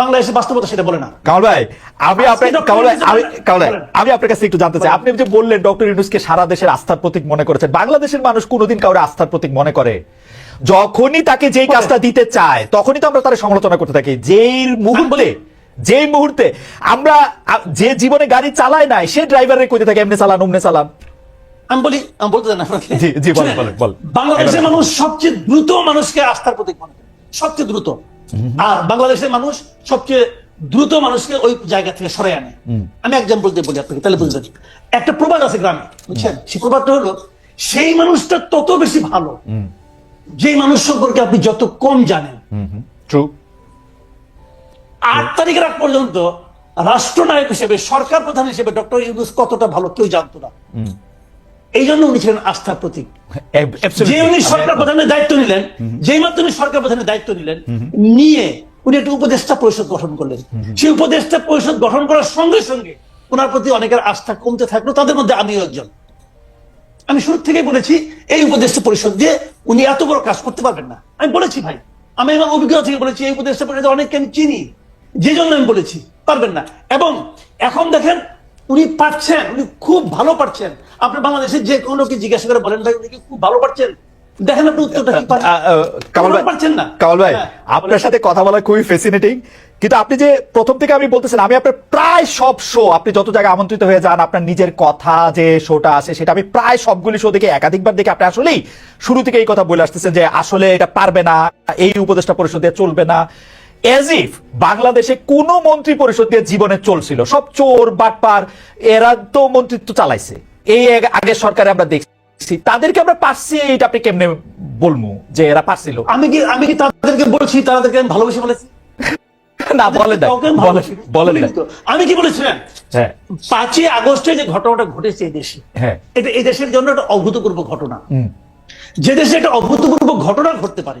বাংলাদেশের বাস্তবতা সেটা বলে না। কামাল ভাই আমি আপনার কামাল ভাই আমি কামাল ভাই আমি আপনার কাছে একটু জানতে চাই। আপনি যে বললেন ডক্টর ইউনুসকে সারা দেশের আস্থার প্রতীক মনে করেছেন বাংলাদেশের মানুষ কোনোদিন কাউরে আস্থার প্রতীক মনে করে? যখনই তাকে যেই কাজটা দিতে চায় তখনই তো আমরা তার সমালোচনা করতে থাকি। যেই মুহূর্তে যেই মুহূর্তে আমরা যে জীবনে গাড়ি চালায় নাই সে ড্রাইভারের কইতে থাকে এমনি চালান উমনে চালান। আমি বলি আমি বলতে আপনাকে। বাংলাদেশের মানুষ সবচেয়ে দ্রুত মানুষকে আস্থার প্রতীক মনে করে। সবচেয়ে দ্রুত। আর বাংলাদেশের মানুষ সবচেয়ে দ্রুত মানুষকে ওই জায়গা থেকে সরাই আনে। আমি এক্সাম্পল দিয়ে বলি আপনাকে তাহলে বুঝবেন একটা প্রবাদ আছে গ্রামে বুঝছেন? সেই প্রবাদটা হলো সেই মানুষটা তত বেশি ভালো যেই মানুষ সম্পর্কে আপনি যত কম জানেন। ট্রু আট তারিখের আগ পর্যন্ত রাষ্ট্রনায়ক হিসেবে সরকার প্রধান হিসেবে ডক্টর ইউনুস কতটা ভালো কেউ জানতো না। এই জন্য উনি ছিলেন আস্থার প্রতীক। যে উনি সরকার প্রধানের দায়িত্ব নিলেন যেই মাত্র উনি সরকার প্রধানের দায়িত্ব নিলেন নিয়ে উনি একটা উপদেষ্টা পরিষদ গঠন করলেন। সেই উপদেষ্টা পরিষদ গঠন করার সঙ্গে সঙ্গে ওনার প্রতি অনেকের আস্থা কমতে থাকল তাদের মধ্যে আমিও একজন। আমি শুরু থেকে বলেছি এই উপদেষ্টা পরিষদ দিয়ে উনি এত বড় কাজ করতে পারবেন না। আমি বলেছি ভাই আমি আমার অভিজ্ঞতা থেকে বলেছি এই উপদেষ্টা পরিষদ অনেককে আমি চিনি। যে জন্য আমি বলেছি পারবেন না। এবং এখন দেখেন উনি পারছেন উনি খুব ভালো পারছেন। আপনি বাংলাদেশের যে কোনো কি জিজ্ঞাসা করে বলেন ভাই উনি কি খুব ভালো পারছেন? দেখেন আপনি উত্তরটা কি কামাল ভাই পারছেন না। কামাল ভাই হ্যাঁ, আপনার সাথে কথা বলা খুবই ফ্যাসিনেটিং কিন্তু আপনি যে প্রথম থেকে আমি বলতেছেন আমি আপনার প্রায় সব শো আপনি যত জায়গায় আমন্ত্রিত হয়ে যান আপনার নিজের কথা যে শোটা আছে সেটা আমি প্রায় সবগুলি শো দেখে একাধিকবার দেখে আপনি আসলেই শুরু থেকে এই কথা বলে আসতেছেন যে আসলে এটা পারবে না এই উপদেষ্টা পরিষদ চলবে না। এজ ইফ বাংলাদেশে কোন মন্ত্রী পরিষদ দিয়ে জীবনে চলছিল। সব চোর বাটপার এরা তো মন্ত্রিত্ব চালাইছে। এই আগে- সরকারে আমরা দেখছি। তাদেরকে আমরা পারছি এটা আপনি কেমনে বলব যে এরা পারছিল? আমি কি আমি কি তাদেরকে বলছি? তাদেরকে আমি ভালোবেসে বলেছি? না আমি না তো আমি কি বলেছিলাম? হ্যাঁ। পাঁচই আগস্টে যে ঘটনাটা ঘটেছে এই দেশে হ্যাঁ। এটা এই দেশের জন্য একটা অভূতপূর্ব ঘটনা। যে দেশে একটা অভূতপূর্ব ঘটনা ঘটতে পারে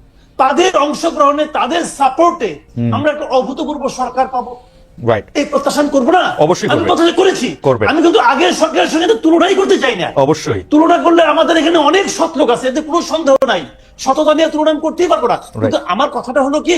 তাদের অংশগ্রহণে তাদের সাপোর্টে আমরা একটা অভূতপূর্ব সরকার পাবো। এই প্রত্যাশা আমি করব না? অবশ্যই আমি প্রত্যাশা করেছি। আমি কিন্তু আগের সরকারের সঙ্গে তুলনাই করতে চাই না। অবশ্যই। তুলনা করলে আমাদের এখানে অনেক সৎ লোক আছে এতে কোনো সন্দেহ নাই। সততা নিয়ে তুলনা করতেই পারব না। কিন্তু আমার কথাটা হলো কি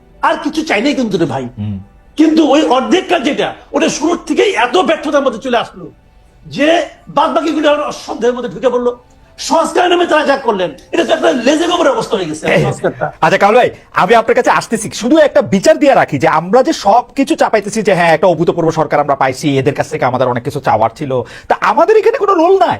আর কিছু চাই নাই কিন্তু রে ভাই। কিন্তু ওই অর্ধেক কাজ যেটা ওটা শুরুর থেকেই এত ব্যর্থতার মধ্যে চলে আসলো যে বাদ বাকি গুলো সন্দেহের মধ্যে ঢুকে পড়ল। সংস্কার নামে তারা যা করলেন এটা তো একটা লেজে গোবরের অবস্থা হয়ে গেছে আচ্ছা কাল ভাই আমি আপনার কাছে আসতেছি। শুধু একটা বিচার দিয়ে রাখি যে আমরা যে সবকিছু চাপাইতেছি যে হ্যাঁ একটা অভূতপূর্ব সরকার আমরা পাইছি এদের কাছ থেকে আমাদের অনেক কিছু চাওয়ার ছিল তা আমাদের এখানে কোনো রোল নাই।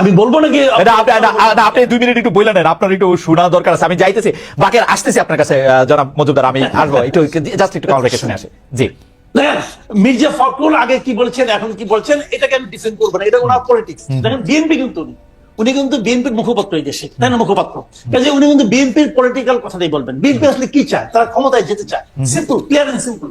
আমি বলব নাকি আপনি দুই মিনিট একটু বললেন আপনার একটু শোনা দরকার আছে আমি যাইতেছি। বাকি আসতেছি আপনার কাছে জনাব মজুমদার আমি আসব একটু জাস্ট একটু কল রেখে আসে। জি। মির্জা ফখরুল আগে কি বলছেন এখন কি বলছেন এটাকে আমি ডিফেন্ড করব না এটা ওনার পলিটিক্স দেখেন বিএনপি কিন্তু উনি। উনি কিন্তু বিএনপির মুখপাত্র এই দেশে তাই না মুখপাত্র? কাজে উনি কিন্তু বিএনপির পলিটিক্যাল কথাটাই বলবেন। বিএনপি আসলে কি চায়? তারা ক্ষমতায় যেতে চায়। Simple clear and simple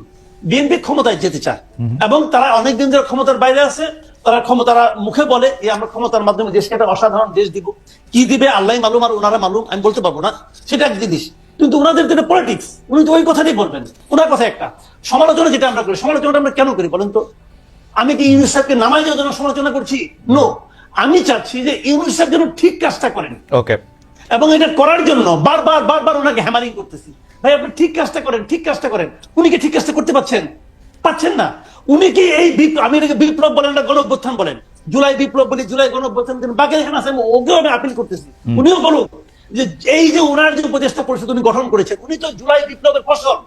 BNP ক্ষমতায় যেতে চায়। এবং তারা অনেকদিন ধরে ক্ষমতার বাইরে আছে তারা ক্ষমতারা মুখে বলে যে আমরা ক্ষমতার মাধ্যমে দেশকে একটা অসাধারণ দেশ দিব। কি দিবে? আল্লাহ মালুম আর ওনারা মালুম আমি বলতে পারব না। সেটা এক জিনিস কিন্তু ওনাদের যেটা পলিটিক্স উনি তো ওই কথাটাই বলবেন। ওনার কথা একটা সমালোচনা যেটা আমরা করি সমালোচনাটা আমরা কেন করি বলেন তো? আমি কি ইউনুস সাহেবকে নামাই দেওয়ার জন্য সমালোচনা করছি? নো আমি চাচ্ছি যে ইউনুস সাহেব যেন ঠিক কাজটা করেন ওকে এবং এটা করার জন্য বারবার বারবার ওনাকে হ্যামারিং করতেছি। ভাই আপনি ঠিক কাজটা করেন ঠিক কাজটা করেন। উনি কি ঠিক কাজটা করতে পারছেন? পাচ্ছেন না। উনি কি এই বিপ্লব আমি এটাকে বিপ্লব বলেন না গণ অভ্যুত্থান বলেন? জুলাই বিপ্লব বলি জুলাই গণ অভ্যুত্থান দিন বাকি এখানে আছে ওকেও আমি আপিল করতেছি। উনিও বলুন যে এই যে উনার যে উপদেষ্টা পরিষদ উনি গঠন করেছেন উনি তো জুলাই বিপ্লবের ফসল।